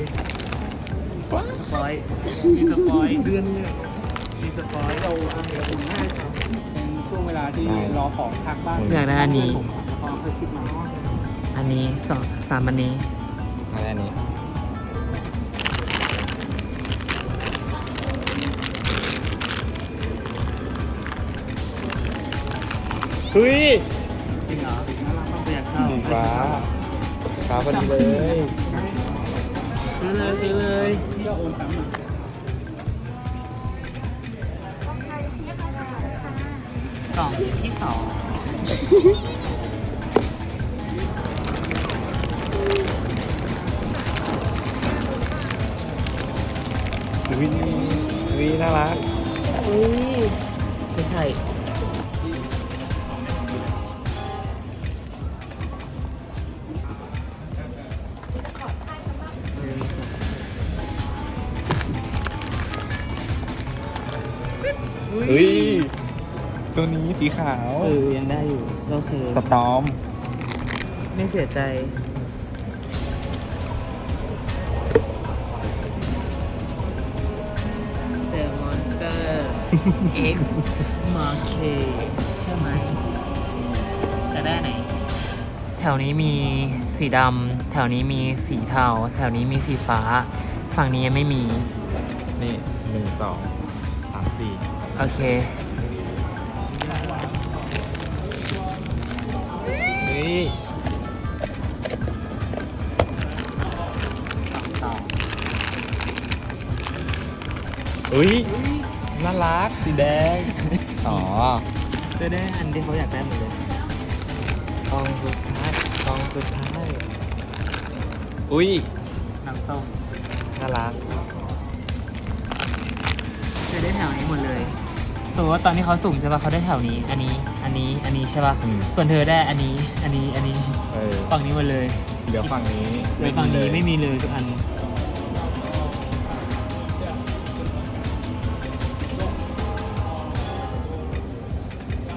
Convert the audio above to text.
สปอยมีสปอยเดือนเลยมีสปอยเราเป็นช่วงเวลาที่รอของทางบ้านอยากได้อันนี้ พอเคยคิดมาอันนี้สองสามอันนี้ อะไรอันนี้เฮ้ยจริงเหรออยากเช่าสีฟ้าฟ้าพอดีเลย ซื้อเลยซื้อเลยก็โอนตังค์มากล่องที่สองวินวิน่ารัก อุ้ย เฮ้ย ตัวนี้สีขาว เออยังได้อยู่ก็คือสตอม ไม่เสียใจ The Monster X Market ใช่ไหมจะได้ไหน แถวนี้มีสีดำ แถวนี้มีสีเทา แถวนี้มีสีฟ้า ฝั่งนี้ยังไม่มี นี่หนึ่งสองสามสี่โอเคเฮ้ยเฮ้ยน่ารักสีแดง อ๋อจะได้อันที่เขาอยากได้หมดเลยกองสุดท้ายกองสุดท้าย อุ้ยน้ำส้มน่ารัก จะได้แถวนี้หมดเลยสมมติว่าตอนที่เขาสุ่มใช่ป่ะเขาได้แถวนี้ อันนี้ อันนี้ อันนี้ใช่ป่ะ อืม ส่วนเธอได้อันนี้ อันนี้ อันนี้ เออฝั่งนี้หมดเลย เดี๋ยวฝั่งนี้เลยฝั่งนี้ไม่มีเลยทุกอัน